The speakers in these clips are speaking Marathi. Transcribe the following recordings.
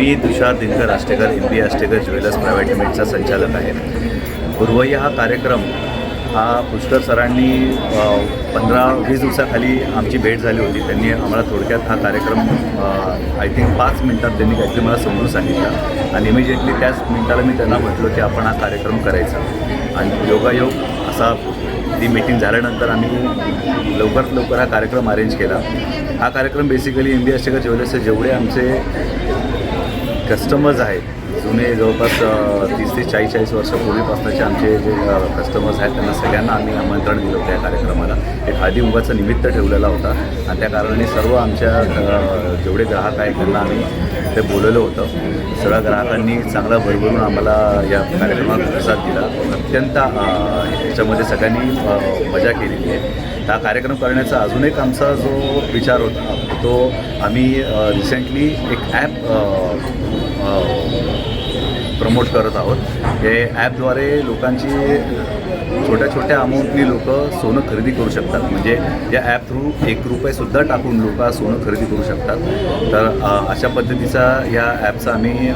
मी Tushar Dinkar Ashtekar M B Ashtekar jewellers private लिमिटेडचा संचालक आहे. पूर्वय्या हा कार्यक्रम हा पुष्कर सरांनी पंधरा वीस दिवसाखाली आमची भेट झाली होती. त्यांनी आम्हाला थोडक्यात हा कार्यक्रम आय थिंक पाच मिनटात त्यांनी काहीतरी मला समजून सांगितलं. आणि इमिजिएटली त्याच मिनटाला मी त्यांना म्हटलो की आपण हा कार्यक्रम करायचा. आणि योगायोग असा ती मीटिंग झाल्यानंतर आम्ही लवकरात लवकर हा कार्यक्रम अरेंज केला. हा कार्यक्रम बेसिकली एम बी एस ज्वेलर्सचे जेवढे आमचे कस्टमर्स आहेत. जुने जवळपास तीस ते चाळीस चाळीस वर्षापूर्वीपासूनचे आमचे जे कस्टमर्स आहेत त्यांना सगळ्यांना आम्ही आमंत्रण दिलं होतं या कार्यक्रमाला. एक हळदी उंगाचं निमित्त ठेवलेला होता. आणि त्या कारणाने सर्व आमच्या जेवढे ग्राहक आहेत त्यांना आम्ही ते बोलवलं होतं. सगळ्या ग्राहकांनी चांगला भरभरून आम्हाला या कार्यक्रमात प्रतिसाद दिला. अत्यंत याच्यामध्ये सगळ्यांनी मजा केलेली आहे. हा कार्यक्रम करण्याचा अजून एक आमचा जो विचार होता तो आम्ही रिसेंटली एक ॲप प्रमोट करत आहोत. हे ॲपद्वारे लोकांची छोट्या छोट्या अमाऊंटनी लोक सोनं खरेदी करू शकतात. म्हणजे या ॲप थ्रू एक रुपयेसुद्धा टाकून लोक सोनं खरेदी करू शकतात. तर अशा पद्धतीचा या ॲपचं आम्ही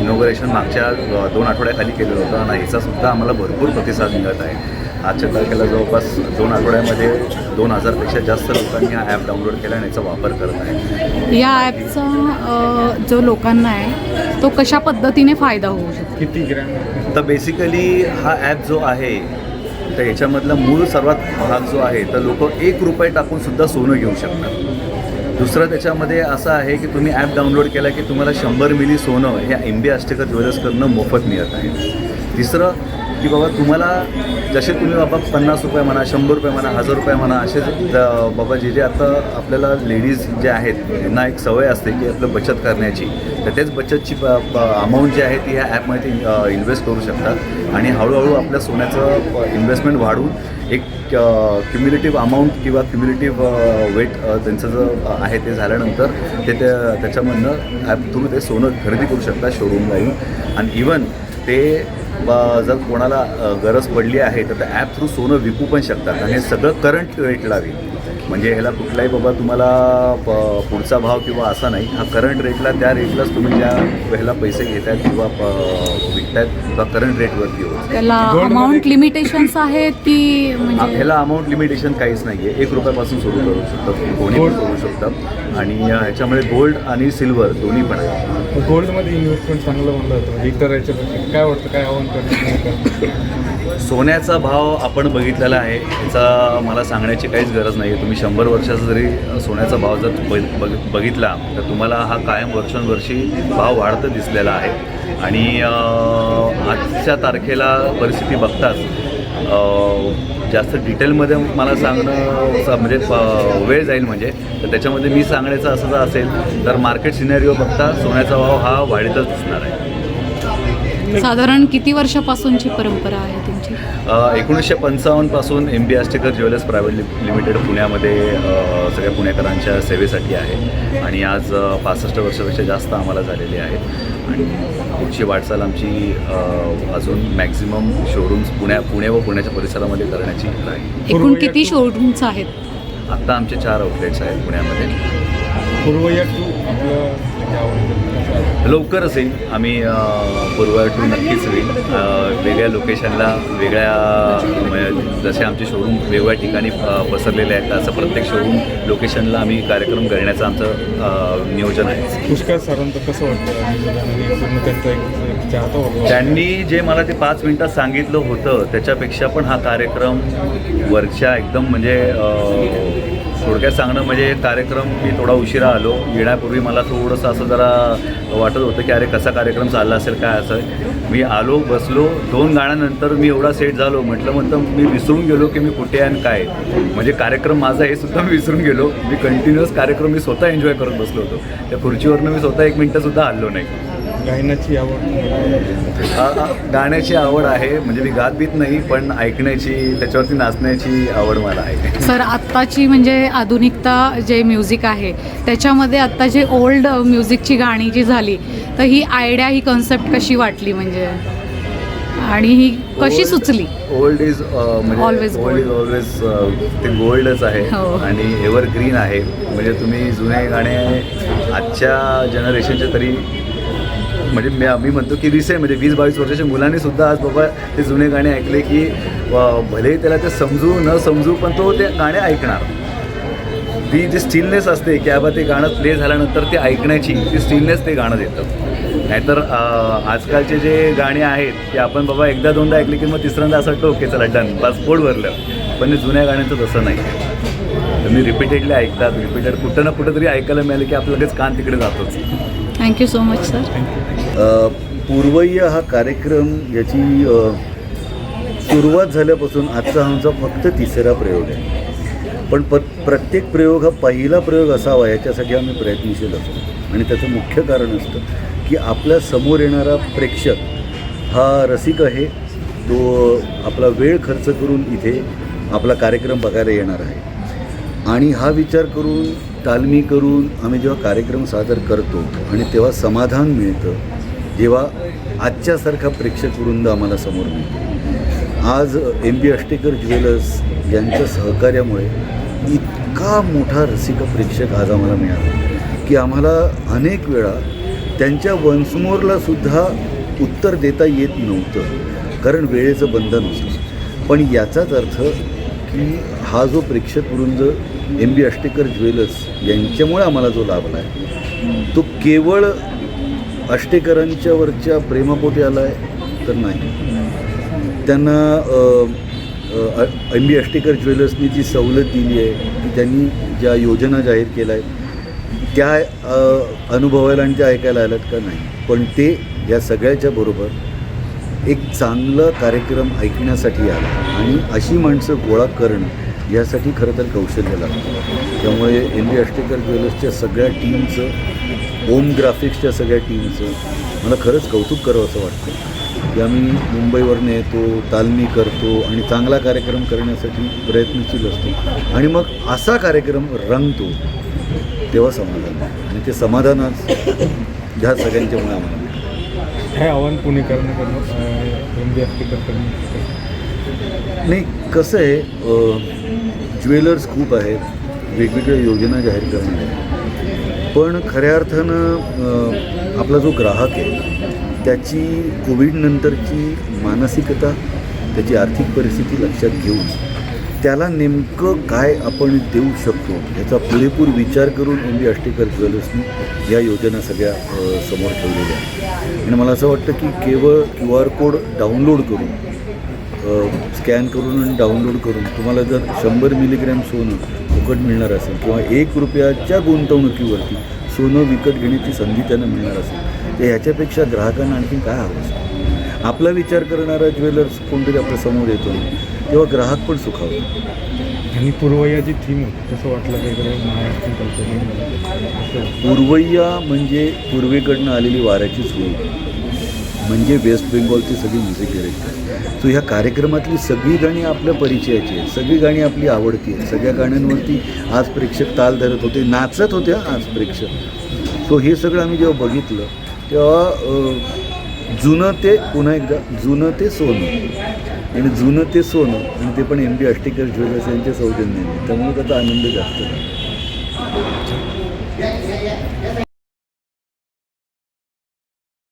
इनोग्रेशन मागच्या दोन आठवड्याखाली केलेलं होतं. आणि ह्याचासुद्धा आम्हाला भरपूर प्रतिसाद मिळत आहे. आजच्या तारखेला जवळपास दोन आठवड्यामध्ये दोन हजारपेक्षा जास्त लोकांनी हा ॲप डाउनलोड केला आणि याचा वापर करत आहे. या ॲपचा जो लोकांना आहे तो कशा पद्धतीने फायदा होऊ शकतो? किती ग्रॅम? तर बेसिकली हा ॲप जो आहे तर याच्यामधला मूळ सर्वात भाग जो आहे तर लोक एक रुपये टाकून सुद्धा सोनं घेऊ शकतात. दुसरं त्याच्यामध्ये असं आहे की तुम्ही ॲप डाउनलोड केला की तुम्हाला शंभर मिली सोनं हे एम बी अष्टेकर ज्वेलर्सकडनं मोफत मिळत आहे. तिसरं की बाबा तुम्हाला जसे तुम्ही बाबा पन्नास रुपये म्हणा शंभर रुपये म्हणा हजार रुपये म्हणा असे ज- बाबा जे जे आता आपल्याला लेडीज जे आहेत त्यांना एक सवय असते की आपलं बचत करण्याची. तर तेच बचतची अमाऊंट जी आहे ती ह्या ॲपमध्ये इन्व्हेस्ट करू शकतात आणि हळूहळू आपल्या सोन्याचं इन्व्हेस्टमेंट वाढवून एक क्युम्युलेटिव्ह अमाऊंट किंवा क्युम्युलेटिव्ह वेट त्यांचं जो आहे ते झाल्यानंतर ते त्या त्याच्यामधनं ॲप थ्रू ते सोनं खरेदी करू शकतात शोरूमला येऊन. आणि इवन ते ब- जर कोणाला गरज पडली आहे तर त्या ॲप थ्रू सोनं विकू पण शकतात. आणि हे सगळं करंट रेटला होईल म्हणजे ह्याला कुठलाही बाबा तुम्हाला प- पुढचा भाव किंवा असा नाही. हा करंट रेटला त्या रेटलाच तुम्ही ज्या ह्याला पैसे घेत आहेत किंवा प- विकतायत किंवा करंट रेटवरती होत त्याला अमाऊंट लिमिटेशन्स आहेत की म्हणजे ह्याला अमाऊंट लिमिटेशन काहीच नाही आहे एक रुपयापासून सुरू करू शकतात कोणी पण. करू शकतात आणि अ, ह्याच्यामध्ये गोल्ड आणि सिल्वर दोन्ही पण आहे गोल्डमध्ये इन्व्हेस्टमेंट चांगलं म्हणलं होतं म्हणजे इतर याच्यापेक्षा काय वाटतं? काय आव्हान करणार? सोन्याचा भाव आपण बघितलेला आहे याचा मला सांगण्याची काहीच गरज नाही आहे तुम्ही शंभर वर्षाचा जरी सोन्याचा भाव जर बघ बघितला तर तुम्हाला हा कायम वर्षानुवर्षी भाव वाढत दिसलेला आहे. आणि आजच्या तारखेला परिस्थिती बघताच जास्त डिटेलमध्ये मला सांगणं असं म्हणजे वेळ जाईल म्हणजे. तर त्याच्यामध्ये मी सांगण्याचं असं जर असेल तर मार्केट सिनेरिओ बघता सोन्याचा भाव हा वाढतच दिसणार आहे. साधारण किती वर्षापासूनची परंपरा आहे तुमची? एकोणीसशे पंचावन्नपासून M B Ashtekar jewellers private लि लिमिटेड पुण्यामध्ये सगळ्या पुणेकरांच्या सेवेसाठी आहे. आणि आज पासष्ट वर्षापेक्षा जास्त आम्हाला झालेली आहेत. आणि पुढची वाटचाल आमची अजून मॅक्झिमम शोरूम्स पुण्या पुणे व पुण्याच्या परिसरामध्ये करण्याची आहे. एकूण किती शोरूम्स आहेत? आत्ता आमचे चार आउटलेट्स आहेत पुण्यामध्ये. पूर्वया टू आपलं लवकरच येईल आम्ही पूर्व टू नक्कीच होईल. अ, वेगळ्या लोकेशनला वेगळ्या जसे आमचे शोरूम वेगवेगळ्या ठिकाणी पसरलेले आहेत असं प्रत्येक शोरूम लोकेशनला आम्ही कार्यक्रम करण्याचं आमचं नियोजन आहे. पुष्कर सरांचं कसं वाटतं त्यांनी जे मला ते पाच मिनटात सांगितलं होतं त्याच्यापेक्षा पण हा कार्यक्रम वरच्या एकदम म्हणजे थोडक्यात सांगणं म्हणजे कार्यक्रम मी थोडा उशिरा आलो. येण्यापूर्वी मला थोडंसं असं जरा वाटत होतं की अरे कसा कार्यक्रम चालला असेल काय असं मी आलो बसलो. दोन गाण्यानंतर मी एवढा सेट झालो. म्हटलं म्हटलं मी विसरून गेलो की मी कुठे आहे आणि काय. आहे. म्हणजे कार्यक्रम माझा हे सुद्धा मी विसरून गेलो. मी कंटिन्युअस कार्यक्रम मी स्वतः एन्जॉय करत बसलो होतो. त्या खुर्चीवरनं मी स्वतः एक मिनटंसुद्धा हल्लो नाही. गायनाची आवड. गाण्याची आवड आहे. म्हणजे मी गात बीत नाही पण ऐकण्याची त्याच्यावरती नाचण्याची आवड मला आहे. सर आत्ताची म्हणजे आधुनिकता जे म्युझिक आहे त्याच्यामध्ये आत्ता जे ओल्ड म्युझिकची गाणी जी झाली तर ही आयडिया ही कन्सेप्ट कशी वाटली म्हणजे? आणि ही कशी सुचली? ओल्ड इज म्हणजे Always ओल्ड इज ऑलवेज ते गोल्डच आहे. हो. आणि एव्हर ग्रीन आहे. म्हणजे तुम्ही जुने गाणे आजच्या जनरेशनचे तरी म्हणजे मी मी म्हणतो की रिसेंट म्हणजे वीस बावीस वर्षाच्या मुलांनी सुद्धा आज बाबा ते जुने गाणे ऐकले की भले भलेही त्याला ते समजू न समजू पण तो ते गाणे ऐकणार. ती जी स्टिलनेस असते की बाबा ते गाणं प्ले झाल्यानंतर ते ऐकण्याची ती स्टिलनेस ते गाणं देतं. नाहीतर आजकालचे जे गाणे आहेत की आपण बाबा एकदा दोनदा ऐकले की मग तिसऱ्यांदा असं वाटतं ओके चला डन बस पोट भरलं. पण जुन्या गाण्यांचं तसं नाही तुम्ही रिपीटेडली ऐकतात रिपीटेड कुठं ना कुठं तरी ऐकायला मिळालं की आपलं लगेच कान तिकडे जातोच. Thank you so much sir uh, पूर्वय्य हा कार्यक्रम याची सुरुवात झाल्यापासून आजचा आमचा फक्त तिसरा प्रयोग आहे. पण प प्रत्येक प्रयोग हा पहिला प्रयोग असावा याच्यासाठी आम्ही प्रयत्नशील असतो. आणि त्याचं मुख्य कारण असतं की आपल्यासमोर येणारा प्रेक्षक हा रसिक आहे. तो आपला वेळ खर्च करून इथे आपला कार्यक्रम बघायला येणार आहे. आणि हा विचार करून तालमी करून आम्ही जेव्हा कार्यक्रम सादर करतो आणि तेव्हा समाधान मिळतं जेव्हा आजच्यासारखा प्रेक्षक वृंद आम्हाला समोर मिळतो. आज एम बी अष्टेकर ज्वेलर्स यांच्या सहकार्यामुळे इतका मोठा रसिक प्रेक्षक आज आम्हाला मिळाला की आम्हाला अनेक वेळा त्यांच्या वन्समोरला सुद्धा उत्तर देता येत नव्हतं कारण वेळेचं बंधन होतं. पण याचाच अर्थ की हा जो प्रेक्षक वृंद एम बी अष्टेकर ज्वेलर्स यांच्यामुळे आम्हाला जो लाभला आहे तो केवळ अष्टेकरांच्यावरच्या प्रेमापोटी आला आहे तर नाही. त्यांना एम बी अष्टेकर ज्वेलर्सनी जी सवलत दिली आहे की त्यांनी ज्या योजना जाहीर केल्या आहेत त्या अनुभवायला आणि त्या ऐकायला आल्यात का नाही. पण ते या सगळ्याच्या बरोबर एक चांगला कार्यक्रम ऐकण्यासाठी आला. आणि अशी माणसं गोळा करणं यासाठी खरं तर कौशल्य लागतं. त्यामुळे एम बी अष्टेकर ज्वेलर्सच्या सगळ्या टीमचं ओम ग्राफिक्सच्या सगळ्या टीमचं मला खरंच कौतुक करावं असं वाटतं. की आम्ही मुंबईवरनं येतो तालमी करतो आणि चांगला कार्यक्रम करण्यासाठी प्रयत्नशील असतो. आणि मग असा कार्यक्रम रंगतो तेव्हा समाधान आणि ते समाधानच ह्या सगळ्यांच्यामुळे आम्हाला हे आव्हान पुणेकरांना करणं एम बी करणं नाही कसं आहे ज्वेलर्स खूप आहेत वेगवेगळ्या योजना जाहीर करणार आहेत. पण खऱ्या अर्थानं आपला जो ग्राहक आहे त्याची कोविडनंतरची मानसिकता त्याची आर्थिक परिस्थिती लक्षात घेऊन त्याला नेमकं काय आपण देऊ शकतो याचा पुरेपूर विचार करून एम बी अष्टेकर ज्वेलर्सनी या योजना सगळ्या समोर ठेवलेल्या आहेत. आणि मला असं वाटतं की केवळ क्यू आर कोड डाउनलोड करून स्कॅन करून आणि डाउनलोड करून तुम्हाला जर शंभर मिलीग्रॅम सोनं फुकट मिळणार असेल किंवा एक रुपयाच्या गुंतवणुकीवरती सोनं विकत घेण्याची संधी त्यांना मिळणार असेल तर ह्याच्यापेक्षा ग्राहकांना आणखी काय हवं असतं? आपला विचार करणारा ज्वेलर्स कोणतरी आपल्यासमोर येतो. तेव्हा ग्राहक पण सुखावतो. आणि पूर्वयाची थीम होती. तसं वाटलं महाराष्ट्रीयन कल्चर पूर्वय्या म्हणजे पूर्वेकडनं आलेली वाऱ्याची सोय. म्हणजे वेस्ट बेंगॉलची सगळी म्युझिक डायरेक्टर सो ह्या कार्यक्रमातली सगळी गाणी आपल्या परिचयाची आहेत. सगळी गाणी आपली आवडती आहेत. सगळ्या गाण्यांवरती आज प्रेक्षक ताल धरत होते. नाचत होते हा आज प्रेक्षक. सो हे सगळं आम्ही जेव्हा बघितलं तेव्हा जुनं ते पुन्हा एकदा जुनं ते सोनं. आणि जुनं ते सोनं आणि ते पण एम बी अष्टेकर ज्वेलर्स यांच्या सौजन्याने. त्यामुळे त्याचा आनंद जास्त